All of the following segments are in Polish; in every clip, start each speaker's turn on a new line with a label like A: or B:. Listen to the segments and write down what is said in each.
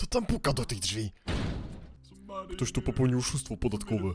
A: To tam puka do tych drzwi. Ktoś tu popełnił oszustwo podatkowe.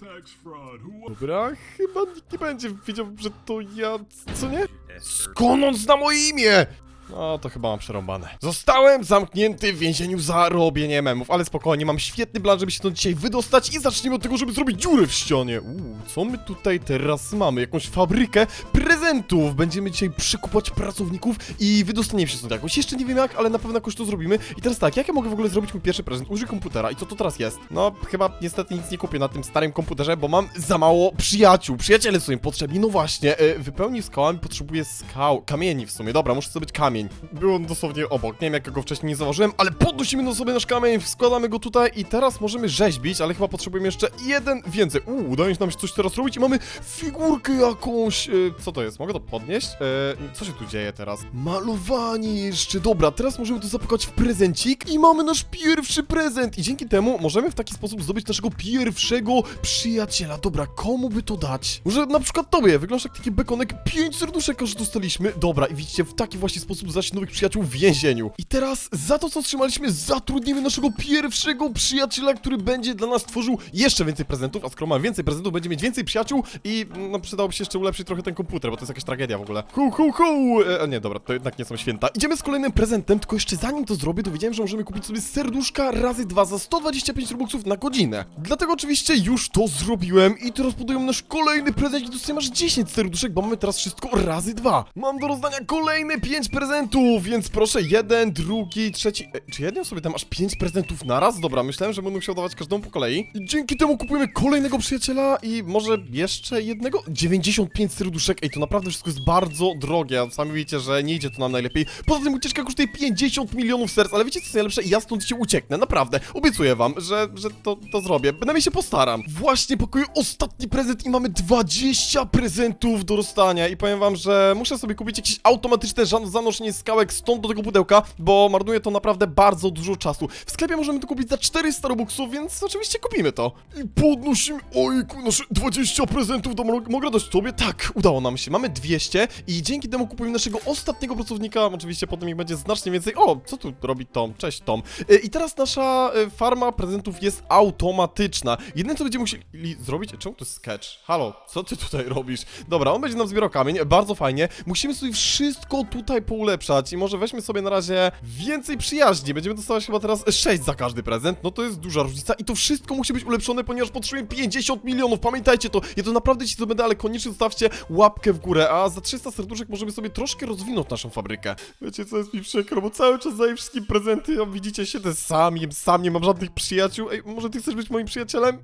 A: Dobra, chyba nikt nie będzie wiedział, że to ja, co nie? Skąd on zna moje imię? No, to chyba mam przerąbane. Zostałem zamknięty w więzieniu za robienie memów, ale spokojnie, mam świetny plan, żeby się stąd dzisiaj wydostać i zacznijmy od tego, żeby zrobić dziurę w ścianie. Uuu, co my tutaj teraz mamy? Jakąś fabrykę prezentów. Będziemy dzisiaj przekupować pracowników i wydostaniemy się stąd jakoś. Jeszcze nie wiem jak, ale na pewno jakoś to zrobimy. I teraz tak, jak ja mogę w ogóle zrobić mój pierwszy prezent? Użyj komputera i co to teraz jest? No, chyba niestety nic nie kupię na tym starym komputerze, bo mam za mało przyjaciół. Przyjaciele są im potrzebni, no właśnie. E, wypełnij skałami, potrzebuję skał, kamieni w sumie. Dobra, muszę zdobyć kamień. Był on dosłownie obok, nie wiem jak ja go wcześniej nie zauważyłem, ale podnosimy no sobie nasz kamień, składamy go tutaj i teraz możemy rzeźbić, ale chyba potrzebujemy jeszcze jeden więcej. Uuu, udaje nam się coś teraz robić i mamy figurkę jakąś. E, co to jest? Mogę to podnieść? E, co się tu dzieje teraz? Malowanie jeszcze. Dobra, teraz możemy to zapakować w prezencik i mamy nasz pierwszy prezent. I dzięki temu możemy w taki sposób zdobyć naszego pierwszego przyjaciela. Dobra, komu by to dać? Może na przykład tobie. Wyglądasz jak taki bekonek. Pięć serduszek aż dostaliśmy. Dobra, i widzicie, w taki właśnie sposób znaleźć nowych przyjaciół w więzieniu. I teraz za to, co otrzymaliśmy, zatrudnimy naszego pierwszego przyjaciela, który będzie dla nas tworzył jeszcze więcej prezentów. A skoro mamy więcej prezentów, będzie mieć więcej przyjaciół i no przydałoby się jeszcze ulepszyć trochę ten komputer, bo to jest jakaś tragedia w ogóle. Hu, hu, hu! E, nie, dobra, to jednak nie są święta. Idziemy z kolejnym prezentem, tylko jeszcze zanim to zrobię, dowiedziałem, że możemy kupić sobie serduszka razy dwa za 125 robuxów na godzinę. Dlatego oczywiście już to zrobiłem i teraz podaję nasz kolejny prezent i dostajemy aż 10 serduszek, bo mamy teraz wszystko razy dwa. Mam do rozdania kolejne 5 prezentów, więc proszę, jeden, drugi, trzeci... E, czy jednym sobie tam aż 5 prezentów naraz? Dobra, myślałem, że będę musiał dawać każdemu po kolei. I dzięki temu kupujemy kolejnego przyjaciela i może jeszcze jednego? 95 serduszek, ej, to naprawdę wszystko jest bardzo drogie, a sami widzicie, że nie idzie to nam najlepiej. Poza tym ucieczka kosztuje 50 milionów serc, ale wiecie co jest najlepsze? Ja stąd się ucieknę, naprawdę. Obiecuję wam, że, że to, to zrobię. Bynajmniej się postaram. Właśnie pakuję ostatni prezent i mamy 20 prezentów do rozstania i powiem wam, że muszę sobie kupić jakieś automatyczne żan- zanoszenie skałek stąd do tego pudełka, bo marnuje to naprawdę bardzo dużo czasu. W sklepie możemy to kupić za 400 robuxów, więc oczywiście kupimy to. I podnosimy, ojku, nasze 20 prezentów do mogę dać tobie? Tak, udało nam się, mamy 200 i dzięki temu kupujemy naszego ostatniego pracownika, oczywiście potem ich będzie znacznie więcej. O, co tu robi Tom? Cześć Tom. E, I teraz nasza e, farma prezentów jest automatyczna. Jedyne co będziemy musieli zrobić, czemu to jest sketch? Halo, co ty tutaj robisz? Dobra, on będzie nam zbierał kamień, bardzo fajnie. Musimy sobie wszystko tutaj poulepszać i może weźmy sobie na razie więcej przyjaźni. Będziemy dostawać chyba teraz 6 za każdy prezent, no to jest duża różnica i to wszystko musi być ulepszone, ponieważ potrzebujemy 50 milionów, pamiętajcie to. Ja to naprawdę ci to będę, ale koniecznie zostawcie łapkę w górę, a za 300 serduszek możemy sobie troszkę rozwinąć naszą fabrykę. Wiecie co jest mi przykro, bo cały czas daję wszystkim prezenty, a widzicie się, te sam jem, sam nie mam żadnych przyjaciół. Ej, może ty chcesz być moim przyjacielem?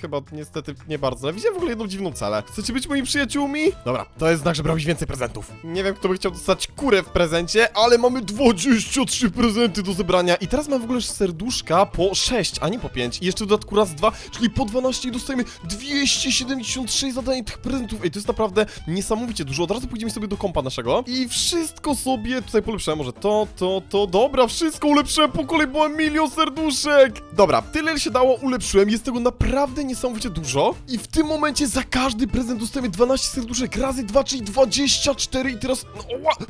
A: Chyba niestety nie bardzo. Widziałem w ogóle jedną dziwną celę. Chcecie być moimi przyjaciółmi? Dobra, to jest znak, że brałeś więcej prezentów. Nie wiem, kto by chciał dostać kurę w prezencie, ale mamy 23 prezenty do zebrania i teraz mam w ogóle serduszka po 6, a nie po 5. I jeszcze w dodatku raz dwa, czyli po 12 i dostajemy 276 zadań tych prezentów. Ej, to jest naprawdę niesamowicie dużo. Od razu pójdziemy sobie do kompa naszego i wszystko sobie tutaj polepszyłem. Może to, to, to, dobra, wszystko ulepszyłem po kolei, mam milion serduszek. Dobra, tyle się dało, ulepszyłem. Jest tego naprawdę niesamowicie dużo. I w tym momencie za każdy prezent dostajemy 12 serduszek razy 2, czyli 24 i teraz... No,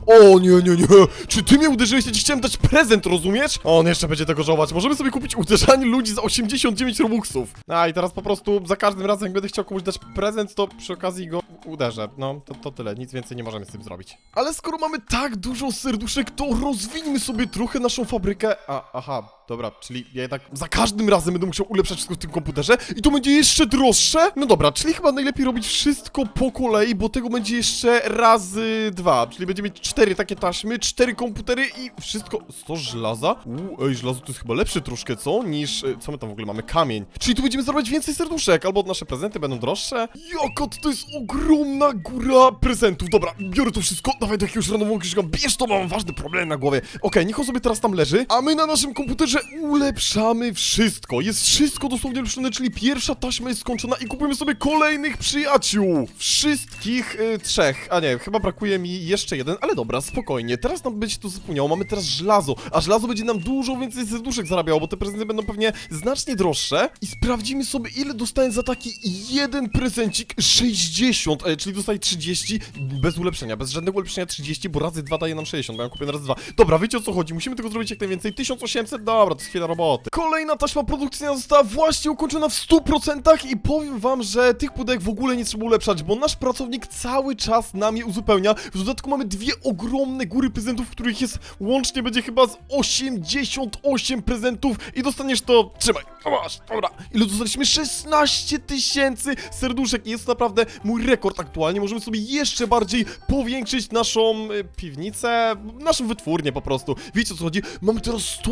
A: o nie, nie, nie. Czy ty mnie uderzyłeś? Ja ci chciałem dać prezent, rozumiesz? On jeszcze będzie tego żałować. Możemy sobie kupić uderzanie ludzi za 89 robuxów. A i teraz po prostu za każdym razem, jak będę chciał komuś dać prezent, to przy okazji go uderzę. No, to, to tyle. Nic więcej nie możemy z tym zrobić. Ale skoro mamy tak dużo serduszek, to rozwiniemy sobie trochę naszą fabrykę. A, aha, dobra, czyli ja jednak za każdym razem będę musiał ulepszać wszystko w tym komputerze i to będzie jeszcze droższe? No dobra, czyli chyba najlepiej robić wszystko po kolei, bo tego będzie jeszcze razy dwa, czyli będziemy mieć cztery takie taśmy, cztery komputery i wszystko... 100 żelaza? Uuu, ej, żelazo to jest chyba lepsze troszkę, co? Niż... e, Co my tam w ogóle mamy? Kamień. Czyli tu będziemy zarabiać więcej serduszek, albo nasze prezenty będą droższe. Jaka to jest ogromna góra prezentów. Dobra, biorę to wszystko, dawaj do jakiegoś randomowego bierz to, mam ważny problem na głowie. Okej, niech on sobie teraz tam leży, a my na naszym komputerze ulepszamy wszystko. Jest wszystko dosłownie ulepszone, czyli pierwsza taśma jest skończona i kupujemy sobie kolejnych przyjaciół. Wszystkich y, trzech, a nie, chyba brakuje mi jeszcze jeden, ale dobra, spokojnie. Teraz nam będzie to zapomniało, mamy teraz żelazo, a żelazo będzie nam dużo więcej serduszek zarabiało, bo te prezenty będą pewnie znacznie droższe. I sprawdzimy sobie, ile dostałem za taki jeden prezencik. 60, 60, e, czyli dostaje 30 bez ulepszenia, bez żadnego ulepszenia 30, bo razy 2 daje nam 60, bo ja kupię na razy 2. Dobra, wiecie o co chodzi, musimy tego zrobić jak najwięcej, 1800, dobra, to jest chwila roboty. Kolejna taśma produkcyjna została właśnie ukończona w 100% i powiem wam, że tych pudełek w ogóle nie trzeba ulepszać, bo nasz pracownik cały czas nam je uzupełnia. W dodatku mamy dwie ogromne góry prezentów, w których jest łącznie będzie chyba z 88 prezentów i dostaniesz to, trzymaj, o masz, dobra. Ile dostaliśmy? 16 tysięcy serduszek i jest to naprawdę mój rekord aktualnie. Możemy sobie jeszcze bardziej powiększyć naszą y, piwnicę, naszą wytwórnię po prostu. Wiecie o co chodzi? Mamy teraz 100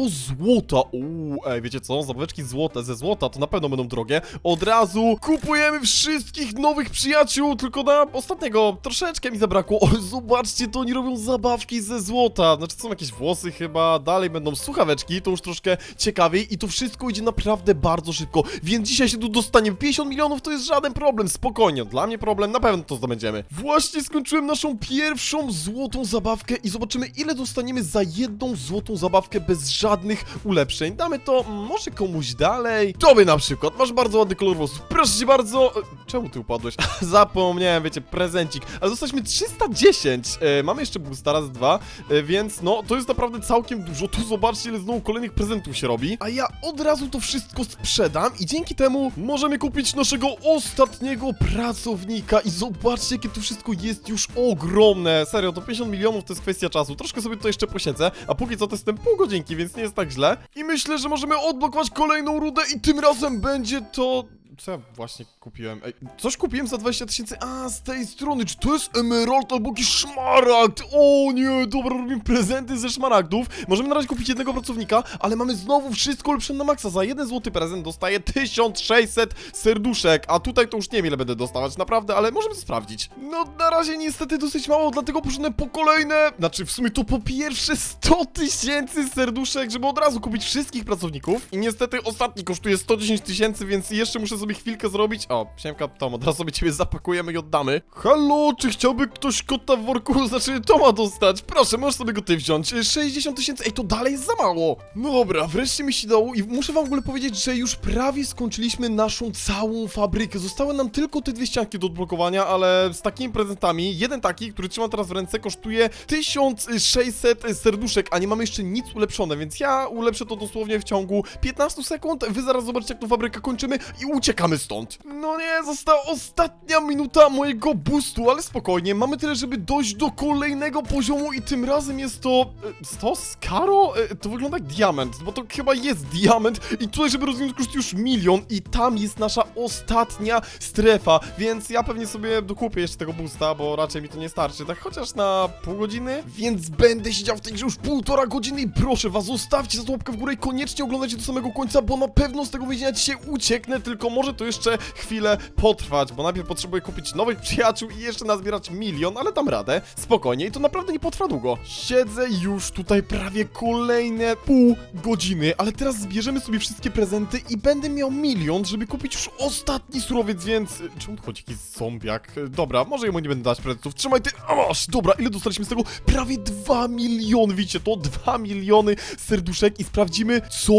A: złota. Uuu, ej, wiecie co? Zabaweczki złote ze złota to na pewno będą drogie. Od razu kupujemy wszystkich nowych przyjaciół, tylko na ostatniego troszeczkę mi zabrakło. O, zobaczcie, to oni robią zabawki ze złota. Znaczy, są jakieś włosy chyba, dalej będą słuchaweczki, to już troszkę ciekawiej i to wszystko idzie naprawdę bardzo szybko, więc dzisiaj się tu dostaniemy 50 milionów, to jest żaden problem, spokojnie, dla mnie problem, na pewno to zdobędziemy. Właśnie skończyłem naszą pierwszą złotą zabawkę i zobaczymy ile dostaniemy za jedną złotą zabawkę bez żadnych ulepszeń. Damy to mm, może komuś dalej. Tobie na przykład, masz bardzo ładny kolor włosów, proszę cię bardzo. E, Czemu ty upadłeś? Zapomniałem, wiecie, prezencik, ale dostaliśmy 310. E, mamy jeszcze boosta raz dwa, e, więc no, to jest naprawdę całkiem dużo. Tu zobaczcie ile znowu kolejnych prezentów się robi, a ja od razu to wszystko sprzedam i dzięki temu możemy kupić naszego ostatniego pracownika i zobaczcie jakie to wszystko jest już ogromne. Serio, to 50 milionów to jest kwestia czasu. Troszkę sobie to jeszcze posiedzę, a póki co to jestem pół godzinki, więc nie jest tak źle. I myślę, że możemy odblokować kolejną rudę i tym razem będzie to... Co ja właśnie kupiłem? Ej, coś kupiłem za 20 tysięcy. A, z tej strony. Czy to jest emerald albo jakiś szmaragd? O nie, dobra, robimy prezenty ze szmaragdów. Możemy na razie kupić jednego pracownika, ale mamy znowu wszystko ulepszone na maksa. Za jeden złoty prezent dostaję 1600 serduszek, a tutaj to już nie wiem ile będę dostawać, naprawdę, ale możemy sprawdzić. No, na razie niestety dosyć mało, dlatego poszedłem po kolejne, znaczy w sumie to po pierwsze 100 tysięcy serduszek, żeby od razu kupić wszystkich pracowników. I niestety ostatni kosztuje 110 tysięcy, więc jeszcze muszę sobie chwilkę zrobić. O, siemka Tom, od razu sobie ciebie zapakujemy i oddamy. Halo, czy chciałby ktoś kota w worku, znaczy Toma dostać? Proszę, możesz sobie go ty wziąć. 60 tysięcy, ej, to dalej jest za mało. No dobra, wreszcie mi się dało i muszę wam w ogóle powiedzieć, że już prawie skończyliśmy naszą całą fabrykę. Zostały nam tylko te dwie ścianki do odblokowania, ale z takimi prezentami, jeden taki, który trzymam teraz w ręce, kosztuje 1600 serduszek, a nie mamy jeszcze nic ulepszone, więc ja ulepszę to dosłownie w ciągu 15 sekund. Wy zaraz zobaczycie, jak tą fabrykę kończymy i uciekamy stąd. No nie, została ostatnia minuta mojego boostu, ale spokojnie, mamy tyle, żeby dojść do kolejnego poziomu i tym razem jest to... e, 100 skaro? E, To wygląda jak diament, bo to chyba jest diament i tutaj, żeby rozwinąć koszt już milion i tam jest nasza ostatnia strefa, więc ja pewnie sobie dokupię jeszcze tego boosta, bo raczej mi to nie starczy, tak chociaż na pół godziny, więc będę siedział w tej grze już półtora godziny i proszę was, zostawcie za łapkę w górę i koniecznie oglądajcie do samego końca, bo na pewno z tego więzienia dzisiaj ucieknę, tylko może to jeszcze chwilę potrwać, bo najpierw potrzebuję kupić nowych przyjaciół i jeszcze nazbierać milion, ale dam radę, spokojnie i to naprawdę nie potrwa długo. Siedzę już tutaj prawie kolejne pół godziny, ale teraz zbierzemy sobie wszystkie prezenty i będę miał milion, żeby kupić już ostatni surowiec, więc... Czemu chodzi jakiś zombiak? Dobra, może jemu nie będę dać prezentów. Trzymaj ty... A masz! Dobra, ile dostaliśmy z tego? Prawie 2 miliony, widzicie to? 2 miliony serduszek i sprawdzimy, co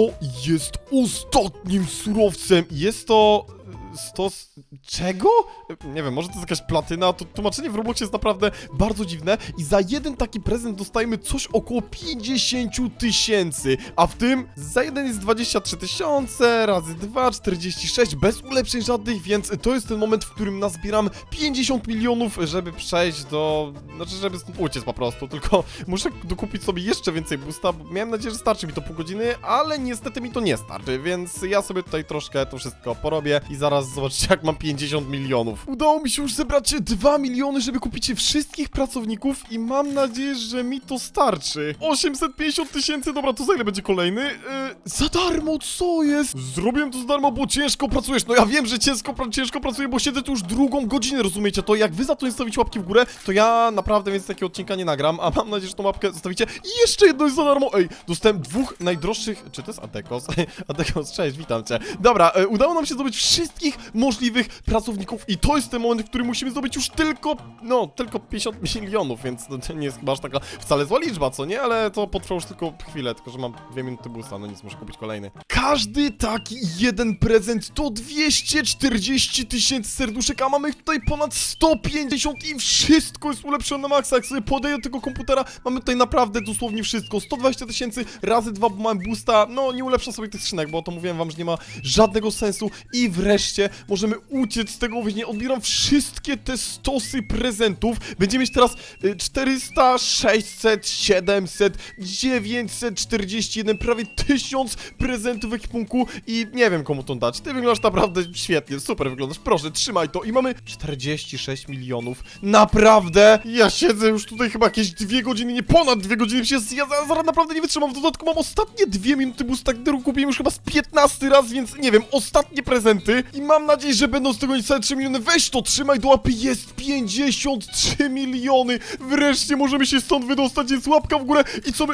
A: jest ostatnim surowcem. Jest to... Stos... Czego? Nie wiem, może to jest jakaś platyna, to tłumaczenie w Robloxie jest naprawdę bardzo dziwne i za jeden taki prezent dostajemy coś około 50 tysięcy, a w tym za jeden jest 23 tysiące, razy 2, 46, bez ulepszeń żadnych, więc to jest ten moment, w którym nazbieram 50 milionów, żeby przejść do... znaczy, żeby stąd uciec po prostu, tylko muszę dokupić sobie jeszcze więcej boosta, bo miałem nadzieję, że starczy mi to pół godziny, ale niestety mi to nie starczy, więc ja sobie tutaj troszkę to wszystko porobię i zaraz zobaczycie, jak mam 50 milionów. Udało mi się już zebrać 2 miliony, żeby kupić wszystkich pracowników i mam nadzieję, że mi to starczy. 850 tysięcy, dobra, to za ile będzie kolejny? Yy, za darmo, co jest? Zrobiłem to za darmo, bo ciężko pracujesz. No ja wiem, że ciężko, ciężko pracuję, bo siedzę tu już drugą godzinę, rozumiecie? To jak wy za to nie stawicie łapki w górę, to ja naprawdę więc takiego odcinka nie nagram, a mam nadzieję, że tą łapkę zostawicie. I jeszcze jedno jest za darmo. Ej, dostałem dwóch najdroższych... Czy to jest Adekos? Adekos, cześć, witam cię. Dobra, e, udało nam się zdobyć wszystkich wszystkich możliwych pracowników i to jest ten moment, w którym musimy zdobyć już tylko, no, tylko 50 milionów, więc to nie jest chyba aż taka wcale zła liczba, co nie? Ale to potrwa już tylko chwilę, tylko że mam dwie minuty busta, no nic, muszę kupić kolejny. Każdy taki jeden prezent to 240 tysięcy serduszek, a mamy tutaj ponad 150 i wszystko jest ulepszone na maksa. Jak sobie podaję do tego komputera, mamy tutaj naprawdę dosłownie wszystko. 120 tysięcy razy dwa, bo mamy boosta. No, nie ulepszam sobie tych skrzynek, bo to mówiłem wam, że nie ma żadnego sensu. I wreszcie możemy uciec z tego więzienia. Odbieram wszystkie te stosy prezentów. Będziemy mieć teraz y, 400, 600, 700, 941, prawie 1000 prezentów ekwipunku i nie wiem komu to dać. Ty wyglądasz naprawdę świetnie, super wyglądasz. Proszę, trzymaj to. I mamy 46 milionów. Naprawdę? Ja siedzę już tutaj chyba jakieś dwie godziny, nie ponad dwie godziny. Się, ja za- zaraz naprawdę nie wytrzymam. W dodatku mam ostatnie dwie minuty boosta, który kupiłem już chyba z 15 raz, więc nie wiem, ostatnie prezenty. I mam nadzieję, że będą z tego niecałe 3 miliony. Weź to, trzymaj do łapy. Jest 53 miliony. Wreszcie możemy się stąd wydostać. Jest łapka w górę. I co my...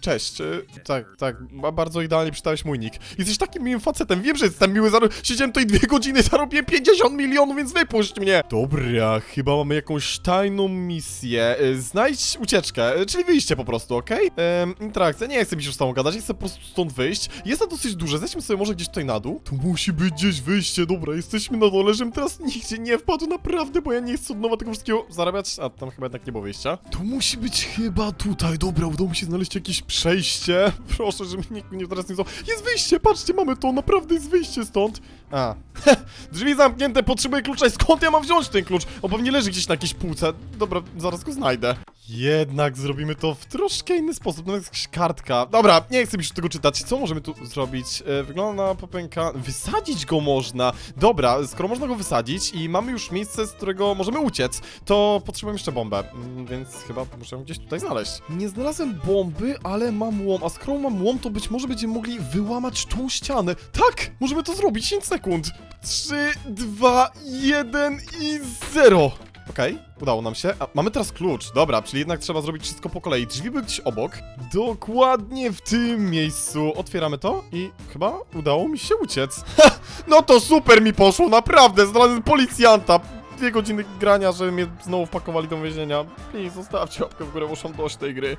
A: Cześć. e, Tak, tak, ba- bardzo idealnie przeczytałeś mój nick. Jesteś takim miłym facetem. Wiem, że jestem miły. Zaro... Siedziałem tutaj dwie godziny, zarobiłem 50 milionów, więc wypuść mnie. Dobra, chyba mamy jakąś tajną misję. E, Znajdź ucieczkę, e, czyli wyjście po prostu, okej? Em, Interakcja, nie chcę mi się już z tobą gadać, chcę po prostu stąd wyjść. Jest to dosyć duże, zejdźmy sobie może gdzieś tutaj na dół. Tu musi być gdzieś wyjście, dobra, jesteśmy na dole, żebym teraz nigdzie nie wpadł, naprawdę, bo ja nie chcę od nowa tego wszystkiego zarabiać. A, tam chyba jednak nie było wyjścia. Tu musi być chyba tutaj, dobra, udało mi się znaleźć jakieś przejście. Proszę, żeby nikt mnie teraz nie. Jest wyjście, patrzcie, mamy to, naprawdę jest wyjście stąd. A, drzwi zamknięte, potrzebuję klucza skąd ja mam wziąć ten klucz? On pewnie leży gdzieś na jakiejś półce. Dobra, zaraz go znajdę. Jednak zrobimy to w troszkę inny sposób, no jest jakaś kartka. Dobra, nie chcę już tego czytać. Co możemy tu zrobić? E, wygląda na popęka... Wysadzić go można! Dobra, skoro można go wysadzić i mamy już miejsce, z którego możemy uciec, to potrzebujemy jeszcze bombę, mm, więc chyba muszę gdzieś tutaj znaleźć. Nie znalazłem bomby, ale mam łom, a skoro mam łom, to być może będziemy mogli wyłamać tą ścianę. Tak! Możemy to zrobić, 5 sekund. 3, 2, 1 i 0. Okej, udało nam się. A, mamy teraz klucz, dobra, czyli jednak trzeba zrobić wszystko po kolei. Drzwi były gdzieś obok. Dokładnie w tym miejscu. Otwieramy to i chyba udało mi się uciec. Ha! No to super mi poszło, naprawdę, znalazłem policjanta. Dwie godziny grania, że mnie znowu wpakowali do więzienia. Please, zostawcie łapkę w górę, muszą dość tej gry.